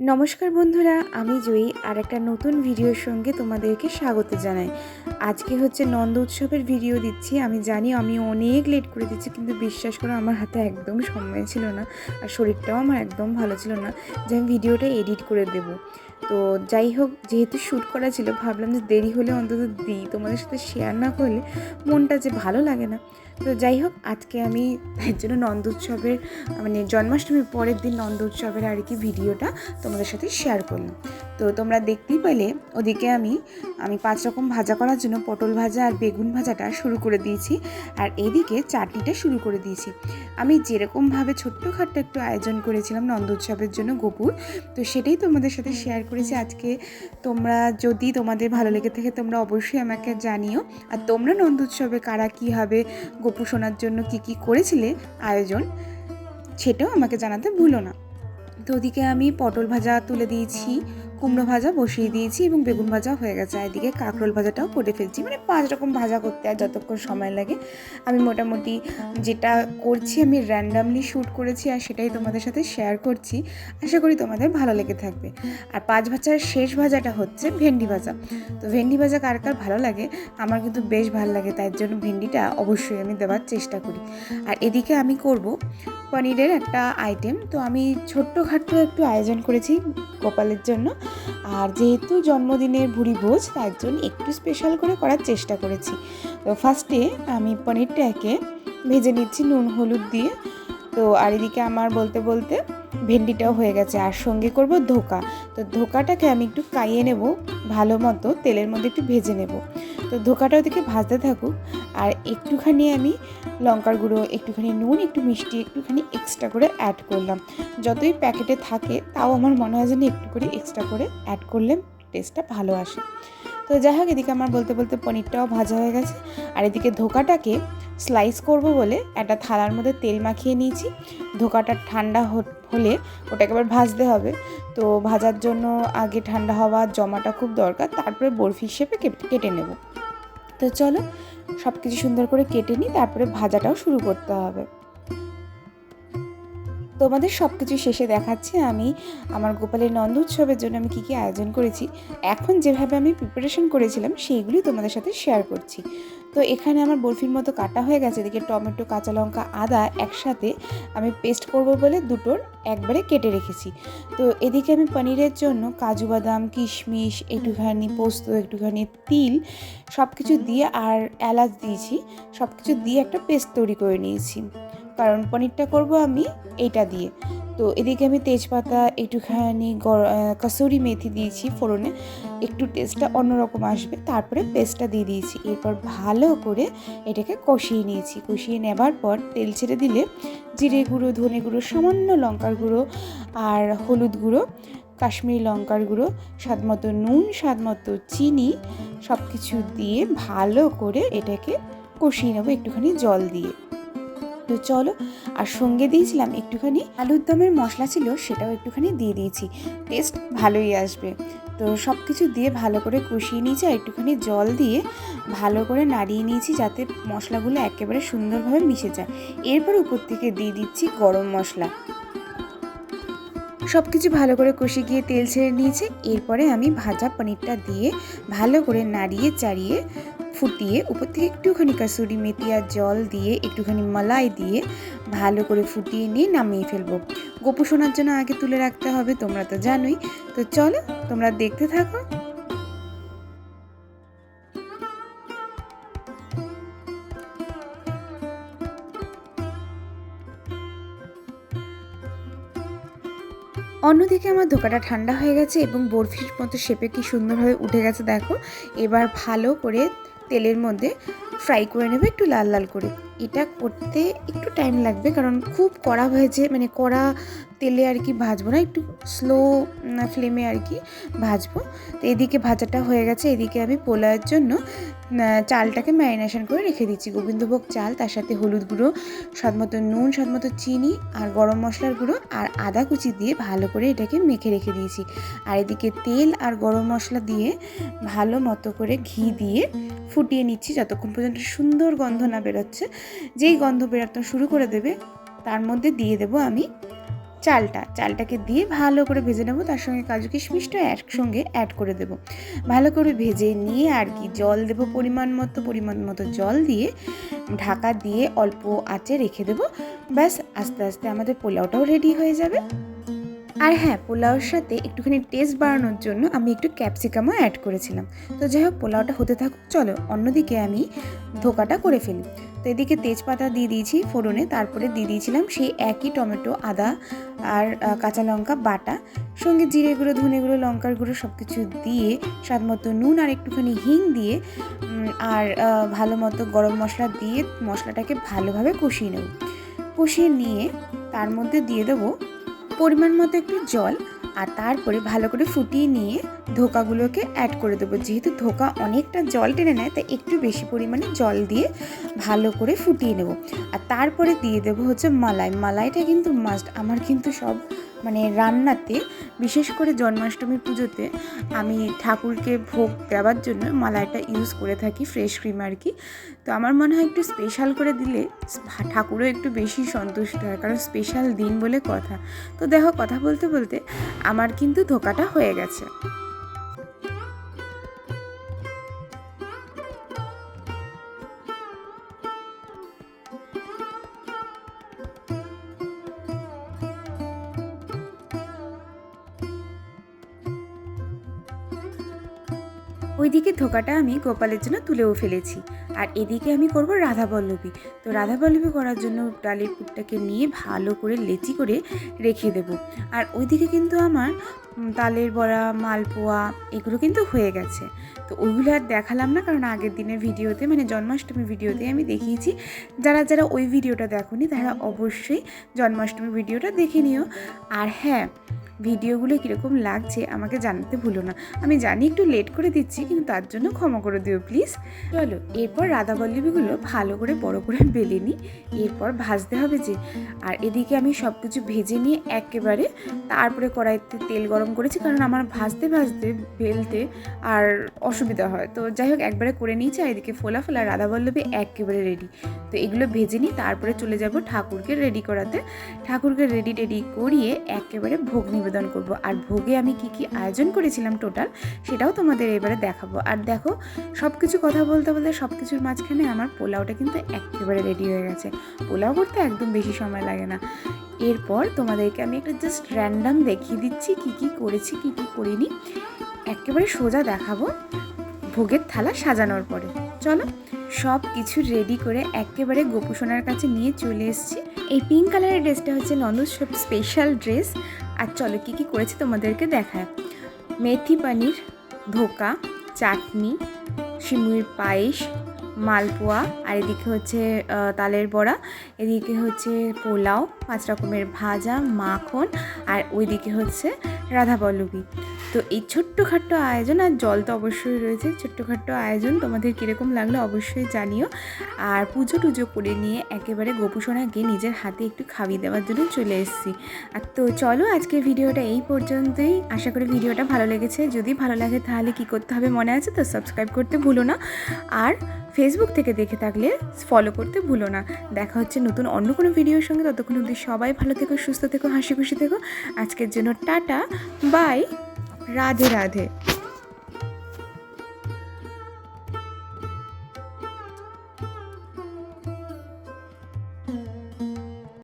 নমস্কার বন্ধুরা, আমি জয়ী আর একটা নতুন ভিডিওর সঙ্গে তোমাদেরকে স্বাগত জানাই। আজকে হচ্ছে নন্দ উৎসবের ভিডিও দিচ্ছি। আমি জানি আমি অনেক লেট করে দিচ্ছি, কিন্তু বিশ্বাস করো আমার হাতে একদম সময় ছিল না আর শরীরটাও আমার একদম ভালো ছিল না। যে আমি ভিডিওটা এডিট করে দেব। তো যাই হোক, যেহেতু শ্যুট করা ছিল, ভাবলাম যে দেরি হলে অন্তত দিই। তোমাদের সাথে শেয়ার না করলে মনটা যে ভালো লাগে না। তো যাই হোক, আজকে আমি তার জন্য নন্দ উৎসবের মানে জন্মাষ্টমীর পরের দিন নন্দ উৎসবের আর কি ভিডিওটা তোমাদের সাথে শেয়ার করলাম। তো তোমরা দেখতেই পেলে, ওদিকে আমি আমি পাঁচ রকম ভাজা করার জন্য পটল ভাজা আর বেগুন ভাজাটা শুরু করে দিয়েছি। আর এদিকে চাটনিটা শুরু করে দিয়েছি। আমি যেরকমভাবে ছোট্টখাট্ট একটু আয়োজন করেছিলাম নন্দ উৎসবের জন্য গোপুর, তো সেটাই তোমাদের সাথে শেয়ার করেছি আজকে তোমরা যদি তোমাদের ভালো লেগে থাকে তোমরা অবশ্যই আমাকে জানিও। আর তোমরা নন্দ উৎসবে কারা কীভাবে গোপু শোনার জন্য কি কি করেছিলে, আয়োজন, সেটাও আমাকে জানাতে ভুলো না। তো ওদিকে আমি পটল ভাজা তুলে দিয়েছি। কুমড়ো ভাজা বসিয়ে দিয়েছি এবং বেগুন ভাজা হয়ে গেছে। এদিকে কাঁকরোল ভাজাটাও করে ফেলছি। মানে পাঁচ রকম ভাজা করতে আর যতক্ষণ সময় লাগে। আমি মোটামুটি যেটা করছি, আমি র্যান্ডামলি শ্যুট করেছি আর সেটাই তোমাদের সাথে শেয়ার করছি। আশা করি তোমাদের ভালো লেগে থাকবে। আর পাঁচ ভাজার শেষ ভাজাটা হচ্ছে ভেন্ডি ভাজা। তো ভেন্ডি ভাজা কার কার ভালো লাগে? আমার কিন্তু বেশ ভালো লাগে। তাই জন্য ভেন্ডিটা অবশ্যই আমি দেওয়ার চেষ্টা করি। আর এদিকে আমি করব পনিরের একটা আইটেম তো আমি ছোট্টখাট্ট একটু আয়োজন করেছি গোপালের জন্য। আর যেহেতু জন্মদিনের ভুড়ি ভোজ, তার জন্য একটু স্পেশাল করে করার চেষ্টা করেছি। তো ফার্স্টে আমি পনিরটাকে ভেজে নিচ্ছি, নুন, হলুদ দিয়ে। তো আর এদিকে আমার বলতে বলতে ভেন্ডিটাও হয়ে গেছে। আর সঙ্গে করব ধোকা। তো ধোকাটাকে আমি একটু কাইয়ে নেব, ভালো মতো তেলের মধ্যে একটু ভেজে নেব। তো ধোকাটা ওদিকে ভাজতে থাকুক। আর একটুখানি আমি লঙ্কার গুঁড়ো, একটুখানি নুন, একটু মিষ্টি, একটুখানি এক্সট্রা করে অ্যাড করলাম। যতই প্যাকেটে থাকে, তাও আমার মনে হয় যেন একটু করে এক্সট্রা করে অ্যাড করলে টেস্টটা ভালো আসে। তো যাই হোক, এদিকে আমার বলতে বলতে পনিরটাও ভাজা হয়ে গেছে। আর এদিকে ধোকাটাকে স্লাইস করব বলে একটা থালার মধ্যে তেল মাখিয়ে নিয়েছি। ধোকাটা ঠান্ডা হলে ওটাকে আবার ভাজতে হবে। তো ভাজার জন্য আগে ঠান্ডা হওয়া জমাটা খুব দরকার, তারপরে বরফি হিসেবে কেটে নেব। তো চলো সব কিছু সুন্দর করে কেটে নিই তারপরে ভাজাটাও শুরু করতে হবে। তোমাদের সব কিছু শেষে দেখাচ্ছি আমি আমার গোপালের নন্দ উৎসবের জন্য আমি কী কী আয়োজন করেছি। এখন যেভাবে আমি প্রিপারেশন করেছিলাম সেইগুলি তোমাদের সাথে শেয়ার করছি। তো এখানে আমার বরফির মতো কাটা হয়ে গেছে এদিকে টমেটো কাঁচা লঙ্কা আদা একসাথে আমি পেস্ট করব বলে দুটোর একবারে কেটে রেখেছি। তো এদিকে আমি পনিরের জন্য কাজু বাদাম কিশমিশ একটুখানি পোস্ত একটুখানি তিল সব কিছু দিয়ে আর এলাচ দিয়েছি। সব কিছু দিয়ে একটা পেস্ট তৈরি করে নিয়েছি। কারণ পনিরটা করব আমি এটা দিয়ে। তো এদিকে আমি তেজপাতা, একটুখানি কাসুরি মেথি দিয়েছি ফোড়নে। একটু টেস্টটা অন্যরকম আসবে। তারপরে পেস্টটা দিয়ে দিয়েছি। এরপর ভালো করে এটাকে কষিয়ে নিয়েছি। কষিয়ে নেবার পর তেল ছেড়ে দিলে জিরে গুঁড়ো, ধনে গুঁড়ো, সামান্য লঙ্কার গুঁড়ো আর হলুদ গুঁড়ো, কাশ্মীরি লঙ্কার গুঁড়ো, স্বাদ মতো নুন, স্বাদ মতো চিনি সব কিছু দিয়ে ভালো করে এটাকে কষিয়ে নেব একটুখানি জল দিয়ে। তো চলো, আর সঙ্গে দিয়েছিলাম একটুখানি আলুর দমের মশলা ছিল, সেটাও একটুখানি দিয়ে দিয়েছি। টেস্ট ভালোই আসবে। তো সব কিছু দিয়ে ভালো করে কষিয়ে নিয়েছি আর একটুখানি জল দিয়ে ভালো করে নাড়িয়ে নিয়েছি যাতে মশলাগুলো একেবারে সুন্দরভাবে মিশে যায়। এরপর উপর থেকে দিয়ে দিচ্ছি গরম মশলা। সব কিছু ভালো করে কষে গিয়ে তেল ছেড়ে নিয়েছে। এরপরে আমি ভাজা পনিরটা দিয়ে ভালো করে নাড়িয়ে চাড়িয়ে ফুটিয়ে উপর থেকে একটুখানি কাসুরি মেথি আর জল দিয়ে, একটুখানি মালাই দিয়ে ভালো করে ফুটিয়ে নিয়ে নামিয়ে ফেলব। গোপু শোনার জন্য আগে তুলে রাখতে হবে, তোমরা তো জানোই। তো চলো, তোমরা দেখতে থাকো। অন্যদিকে আমার ধোকাটা ঠান্ডা হয়ে গেছে এবং বরফির মতো শেপে কি সুন্দরভাবে উঠে গেছে, দেখো। এবার ভালো করে তেলের মধ্যে ফ্রাই করে নেবে একটু লাল লাল করে। এটা করতে একটু টাইম লাগবে কারণ খুব কড়া হয়েছে মানে কড়া তেলে আর কি ভাজবো না, একটু স্লো ফ্লেমে আর কি ভাজবো। তো এদিকে ভাজাটা হয়ে গেছে, এদিকে আমি পোলাওয়ের জন্য চালটাকে ম্যারিনেশন করে রেখে দিচ্ছি। গোবিন্দভোগ চাল, তার সাথে হলুদ গুঁড়ো স্বাদমতো নুন স্বাদমতো চিনি আর গরম মশলার গুঁড়ো আর আদা কুচি দিয়ে ভালো করে এটাকে মেখে রেখে দিয়েছি। আর এদিকে তেল আর গরম মশলা দিয়ে ভালো মতো করে ঘি দিয়ে ফুটিয়ে নিচ্ছি, যতক্ষণ পর্যন্ত সুন্দর গন্ধ না বেরোচ্ছে। যেই গন্ধ বেরোতে শুরু করে দেবে, তার মধ্যে দিয়ে দেব আমি চালটা, চালটাকে দিয়ে ভালো করে ভেজে নেব। তার সঙ্গে কাজু কিশমিশটা একসঙ্গে অ্যাড করে দেব। ভালো করে ভেজে নিয়ে আর কি জল দেবো পরিমাণ মতো পরিমাণ মতো জল দিয়ে ঢাকা দিয়ে অল্প আঁচে রেখে দেবো। ব্যাস, আস্তে আস্তে আমাদের পোলাওটাও রেডি হয়ে যাবে। আর হ্যাঁ পোলাওর সাথে একটুখানি টেস্ট বাড়ানোর জন্য আমি একটু ক্যাপসিকামও অ্যাড করেছিলাম। তো যাই হোক, পোলাওটা হতে থাকুক, চলো অন্যদিকে আমি ধোকাটা করে ফেলি। তো এদিকে তেজপাতা দিয়ে দিয়েছি ফোড়নে, তারপরে দিয়ে দিয়েছিলাম সেই একই টমেটো, আদা আর কাঁচা লঙ্কা বাটা, সঙ্গে জিরে গুঁড়ো, ধনে গুঁড়ো, লঙ্কার গুঁড়ো সব কিছু দিয়ে স্বাদ মতো নুন আর একটুখানি হিং দিয়ে আর ভালো মতো গরম মশলা দিয়ে মশলাটাকে ভালোভাবে কষিয়ে নেব। কষিয়ে নিয়ে তার মধ্যে দিয়ে দেবো পরিমাণ মতো একটু জল আর তারপরে ভালো করে ফুটিয়ে নিয়ে ধোকাগুলোকে অ্যাড করে দেবো। যেহেতু ধোকা অনেকটা জল টেনে নেয়, তাই একটু বেশি পরিমাণে জল দিয়ে ভালো করে ফুটিয়ে নেব। আর তারপরে দিয়ে দেবো হচ্ছে মালাই। মালাইটা কিন্তু মাস্ট আমার কিন্তু সব মানে রান্নাতে, বিশেষ করে জন্মাষ্টমী পুজোতে, আমি ঠাকুরকে ভোগ দেওয়ার জন্য মালাইটা ইউজ করে থাকি ফ্রেশ ক্রিম আর কি। তো আমার মনে হয় একটু স্পেশাল করে দিলে ঠাকুরও একটু বেশি সন্তুষ্ট হয়, কারণ স্পেশাল দিন বলে কথা। তো দেখো, কথা বলতে বলতে আমার কিন্তু ধোকাটা হয়ে গেছে। ওইদিকে ধোকাটা আমি গোপালের জন্য তুলেও ফেলেছি। আর এদিকে আমি করব রাধা পল্লবী তো রাধা পল্লবী করার জন্য ডালের পুরটাকে নিয়ে ভালো করে লেচি করে রেখে দেব। আর ওইদিকে কিন্তু আমার তালের বড়া, মালপোয়া এগুলো কিন্তু হয়ে গেছে। তো ওইগুলো আর দেখালাম না, কারণ আগের দিনের ভিডিওতে মানে জন্মাষ্টমী ভিডিওতে আমি দেখিয়েছি। যারা যারা ওই ভিডিওটা দেখোনি, তারা অবশ্যই জন্মাষ্টমী ভিডিওটা দেখে নিও। আর হ্যাঁ ভিডিওগুলো কীরকম লাগছে আমাকে জানাতে ভুলো না। আমি জানি একটু লেট করে দিচ্ছি, কিন্তু তার জন্য ক্ষমা করে দিও প্লিজ চলো, এরপর রাধাবল্লভীগুলো ভালো করে বড় করে বেলে নিই, এরপর ভাজতে হবে যে। আর এদিকে আমি সব কিছু ভেজে নিয়ে একেবারে তারপরে কড়াইতে তেল গরম করেছি, কারণ আমার ভাজতে ভাজতে বেলতে আর অসুবিধা হয়। তো যাই হোক, একবারে করে নিয়েছি, আর এদিকে ফোলা ফোলা রাধাবল্লভী একেবারে রেডি তো এগুলো ভেজে নিই, তারপরে চলে যাব ঠাকুরকে রেডি করাতে। ঠাকুরকে রেডি টেডি করিয়ে একেবারে ভোগ নিবেদন করব। আর ভোগে আমি কি কি আয়োজন করেছিলাম টোটাল সেটাও তোমাদের এবারে দেখাবো। আর দেখো সব কিছু কথা বলতে বলতে সব কিছুর মাঝখানে আমার পোলাওটা কিন্তু একেবারে রেডি হয়ে গেছে। পোলাও করতে একদম বেশি সময় লাগে না। এরপর তোমাদেরকে আমি একটা জাস্ট র্যান্ডাম দেখিয়ে দিচ্ছি কি কি করেছি, কি কি করিনি। একেবারে সোজা দেখাবো ভোগের থালা সাজানোর পরে। চলো সব কিছু রেডি করে একেবারে গোপুসোনার কাছে নিয়ে চলে এসেছি। এই পিঙ্ক কালারের ড্রেসটা হচ্ছে নন্দুসব স্পেশাল ড্রেস আর চলো কী কী করেছি তোমাদেরকে দেখায়। মেথি পানির, ধোকা, চাটনি শিমুর পায়েস, মালপোয়া, আর এদিকে হচ্ছে তালের বড়া, এদিকে হচ্ছে পোলাও, পাঁচ রকমের ভাজা, মাখন, আর ওইদিকে হচ্ছে রাধাপল্লবী তো এই ছোট্টখাট্ট আয়োজন, আর জল তো অবশ্যই রয়েছে, ছোট্টখাট্ট আয়োজন, তোমাদের কীরকম লাগল অবশ্যই জানিও। আর পুজো টুজো করে নিয়ে একেবারে গোপুসোনাকে নিজের হাতে একটু খাইয়ে দেওয়ার জন্য চলে এসেছি। আর তো চলো আজকে ভিডিওটা এই পর্যন্তই। আশা করি ভিডিওটা ভালো লেগেছে। যদি ভালো লাগে তাহলে কি করতে হবে মনে আছে তো সাবস্ক্রাইব করতে ভুলো না। আর ফেসবুক থেকে দেখে থাকলে ফলো করতে ভুলো না। দেখা হচ্ছে নতুন অন্য কোনো ভিডিওর সঙ্গে। ততক্ষণ অবধি সবাই ভালো থেকো, সুস্থ থেকো, হাসি খুশি থেকো। আজকের জন্য টাটা বাই রাধে রাধে